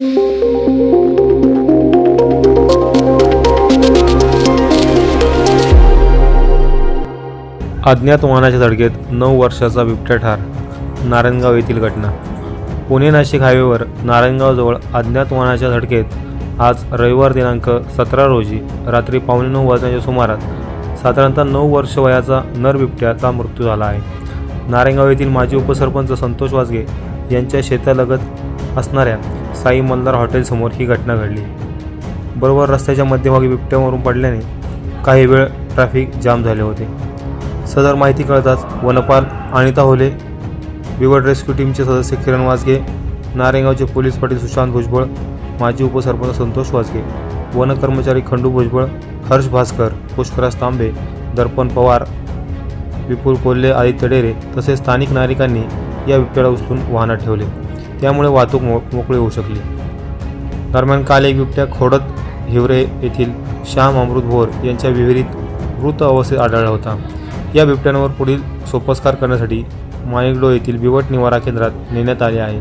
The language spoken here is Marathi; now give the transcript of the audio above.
अज्ञात वाहनाच्या धडकेत नऊ वर्षाचा बिबट्या ठार. नारायणगाव येथील घटना. पुणे नाशिक हायवेवर नारायणगावजवळ अज्ञात वाहनाच्या धडकेत आज रविवार दिनांक सतरा रोजी रात्री पावणे नऊ वाजण्याच्या सुमारास साधारणतः नऊ वर्ष वयाचा नर बिबट्याचा मृत्यू झाला आहे. नारायणगाव येथील माजी उपसरपंच संतोष वाजगे यांच्या शेतालगत असणाऱ्या साई मल्हार हॉटेलसमोर ही घटना घडली. बरोबर रस्त्याच्या मध्यभागी बिबट्यावरून पडल्याने काही वेळ ट्रॅफिक जाम झाले होते. सदर माहिती कळताच वनपाल अनिता होले बिबट रेस्क्यू टीमचे सदस्य किरण वाजगे नारेगावचे पोलीस पाटील सुशांत भुजबळ माजी उपसरपंच संतोष वाजगे वन कर्मचारी खंडू भुजबळ हर्ष भास्कर पुष्कराज तांबे दर्पण पवार विपुल कोल्हे आदित्य डेरे तसेच स्थानिक नागरिकांनी या बिबट्याला उचलून वाहनात ठेवले. त्यामुळे वाहतूक मो मोकळी होऊ शकली. दरम्यान काल एक बिबट्या खोडत हिवरे येथील श्याम अमृत भोर यांच्या विहिरीत मृत अवस्थेत आढळला होता. या बिबट्यांवर पुढील सोपस्कार करण्यासाठी माणिकडो येथील बिवट निवारा केंद्रात नेण्यात आले आहे.